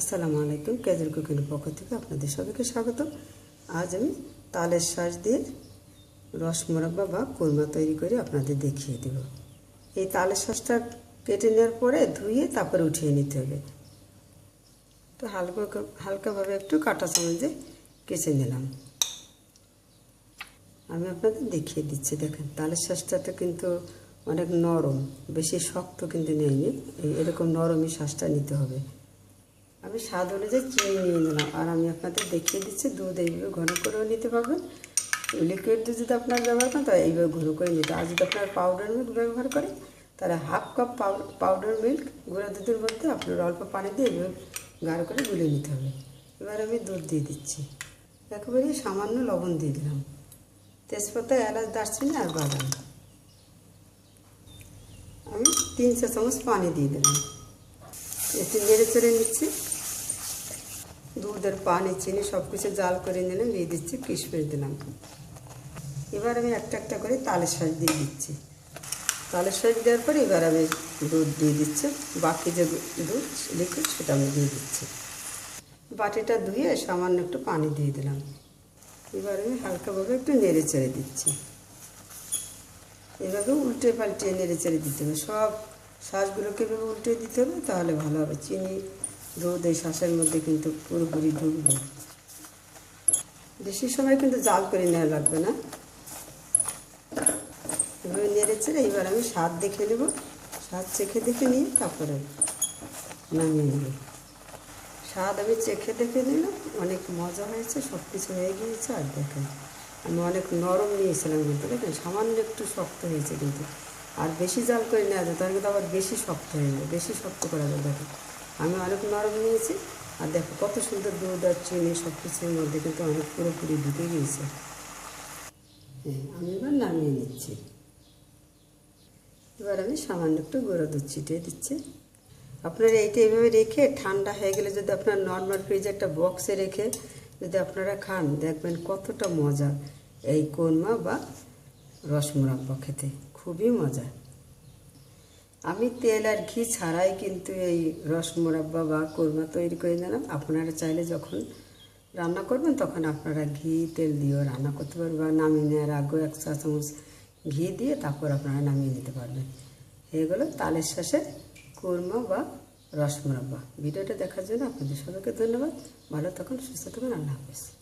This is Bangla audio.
আসসালামু আলাইকুম কেজের কুকিনের পক্ষ থেকে আপনাদের সবাইকে স্বাগত আজ আমি তালের শ্বাস দিয়ে রস মোরাব্বা বা কোরমা তৈরি করে আপনাদের দেখিয়ে দেব। এই তালের শ্বাসটা কেটে নেওয়ার পরে ধুয়ে তারপরে উঠিয়ে নিতে হবে। তো হালকা হালকাভাবে একটু কাটা চামচে কেচে নিলাম। আমি আপনাদের দেখিয়ে দিচ্ছি, দেখেন, তালের শ্বাসটাটা কিন্তু অনেক নরম, বেশি শক্ত কিন্তু নেয়নি। এরকম নরমই শ্বাসটা নিতে হবে। আমি স্বাদ অনুযায়ী চিনি নিয়ে নিলাম। আর আমি আপনাদের দেখিয়ে দিচ্ছি, দুধ এইভাবে ঘন করেও নিতে পারবেন। লিকুইড দুধ যদি আপনার ব্যবহার করেন, তাহলে এইভাবে ঘন করে নিতে আর যদি আপনার পাউডার মিল্ক ব্যবহার করেন, তাহলে হাফ কাপ পাউডার মিল্ক গুঁড়া দুধের মধ্যে আপনার অল্প পানি দিয়ে এইভাবে গাঢ় করে গুলে নিতে হবে। এবার আমি দুধ দিয়ে দিচ্ছি। একেবারে সামান্য লবণ দিয়ে দিলাম। তেজপাতা, এলাচ, দারচিনি আর বাদাম। আমি তিন চা চামচ পানি দিয়ে দিলাম। একটু নেড়ে চেড়ে নিচ্ছি। দুধের পানি, চিনি সব কিছু জাল করে নিলাম, দিয়ে দিচ্ছি কিশমিশ দিলাম। এবার আমি একটা একটা করে তালের শাঁস দিয়ে দিচ্ছি। তালের শাঁস দেওয়ার পরে এবার আমি দুধ দিয়ে দিচ্ছি। বাকি যে দুধ লিকুইড সেটা আমি দিয়ে দিচ্ছি। বাটিটা ধুয়ে সামান্য একটু পানি দিয়ে দিলাম। এবার আমি হালকাভাবে একটু নেড়ে চেড়ে দিচ্ছি। এভাবে উল্টে পাল্টে নেড়ে চেড়ে দিতে হবে। সব শ্বাসগুলোকে এভাবে উল্টে দিতে হবে, তাহলে ভালো হবে। চিনি দুধ এই শ্বাসের মধ্যে কিন্তু পুরোপুরি ঢুকবে বেশি সময় কিন্তু জাল করে নেওয়া লাগবে না। এভাবে নেড়ে চেড়ে এবার আমি স্বাদ দেখে নেব। স্বাদ চেখে দেখে নিয়ে তারপরে নামিয়ে নেব। স্বাদ আমি চেখে দেখে নিলাম, অনেক মজা হয়েছে সব কিছু হয়ে গিয়েছে। আর দেখেন, আমি অনেক নরম নিয়েছিলাম কিন্তু, দেখেন, সামান্য একটু শক্ত হয়েছে কিন্তু। আর বেশি জাল করে নেওয়া যায় তাহলে কিন্তু আবার বেশি শক্ত হয়ে যায়, বেশি শক্ত করা যায়, দেখেন। আমি অনেক নরম নিয়েছি। আর দেখো কত সুন্দর দুধ আর চিনি সব কিছুর মধ্যে কিন্তু অনেক পুরোপুরি ঢুকে গিয়েছে। হ্যাঁ আমি এবার নামিয়ে নিচ্ছি। এবার আমি সামান্য একটু গুঁড়ো দুধ ছিটিয়ে দিচ্ছি। আপনারা এইটা এইভাবে রেখে ঠান্ডা হয়ে গেলে যদি আপনার নর্মাল ফ্রিজে একটা বক্সে রেখে যদি আপনারা খান, দেখবেন কতটা মজা। এই কোরমা বা রসমুরাব্বা খেতে খুবই মজা। আমি তেল আর ঘি ছাড়াই কিন্তু এই রস মোরাব্বা বা কোরমা তৈরি করে নিলাম। আপনারা চাইলে যখন রান্না করবেন তখন আপনারা ঘি, তেল দিয়েও রান্না করতে পারবেন বা নামিয়ে নেওয়ার আগেও এক চা চামচ ঘি দিয়ে তারপর আপনারা নামিয়ে নিতে পারবেন। এগুলো তালের শেষে কোরমা বা রস মোরাব্বা ভিডিওটা দেখার জন্য আপনাদের সবাইকে ধন্যবাদ। ভালো থাকুন, সুস্থ থাকুন, আল্লাহ হাফিজ।